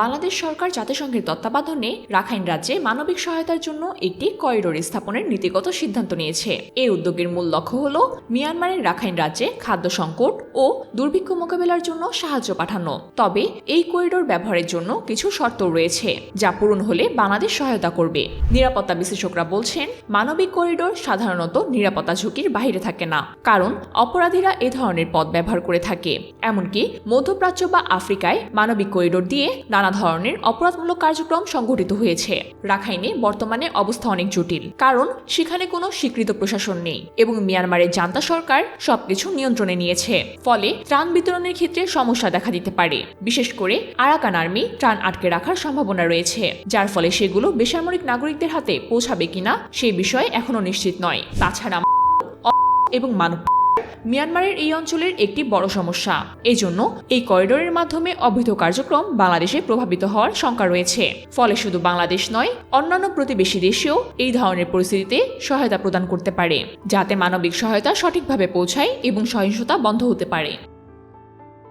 বাংলাদেশ সরকার জাতিসংঘের তত্ত্বাবধানে রাখাইন রাজ্যে মানবিক সহায়তার জন্য একটি করিডোর স্থাপনের নীতিগত সিদ্ধান্ত নিয়েছে। এই উদ্যোগের মূল লক্ষ্য হল মিয়ানমারের রাখাইন রাজ্যে খাদ্য সংকট ও দুর্ভিক্ষ মোকাবেলার জন্য সাহায্য পাঠানো। তবে এই করিডোর ব্যবহারের জন্য কিছু শর্ত রয়েছে, যা পূরণ হলে বাংলাদেশ সহায়তা করবে। নিরাপত্তা বিশ্লেষকরা বলছেন, মানবিক করিডোর সাধারণত নিরাপত্তা ঝুঁকির বাইরে থাকে না, কারণ অপরাধীরা এ ধরনের পথ ব্যবহার করে থাকে। এমনকি মধ্যপ্রাচ্য বা আফ্রিকায় মানবিক করিডোর দিয়ে নানা ধরনের অপরাধমূলক কার্যক্রম সংঘটিত হয়েছে। রাখাইনে বর্তমানে অবস্থা অনেক জটিল, কারণ সেখানে কোনো স্বীকৃত প্রশাসন নেই এবং মিয়ানমারের জান্তা সরকার সবকিছু নিয়ন্ত্রণে নিয়েছে। ফলে ত্রাণ বিতরণের ক্ষেত্রে সমস্যা দেখা দিতে পারে। বিশেষ করে আরাকান আর্মি ত্রাণ আটকে রাখার সম্ভাবনা রয়েছে, যার ফলে সেগুলো বেসামরিক নাগরিকদের হাতে পৌঁছাবে কিনা সেই বিষয়ে এখনও নিশ্চিত নয়। তাছাড়া এবং মানব মিয়ানমারের এই অঞ্চলের একটি বড় সমস্যা। এজন্য জন্য এই করিডোরের মাধ্যমে অবৈধ কার্যক্রম বাংলাদেশে প্রভাবিত হওয়ার শঙ্কা রয়েছে। ফলে শুধু বাংলাদেশ নয়, অন্যান্য প্রতিবেশী দেশেও এই ধরনের পরিস্থিতিতে সহায়তা প্রদান করতে পারে, যাতে মানবিক সহায়তা সঠিকভাবে পৌঁছায় এবং সহিংসতা বন্ধ হতে পারে।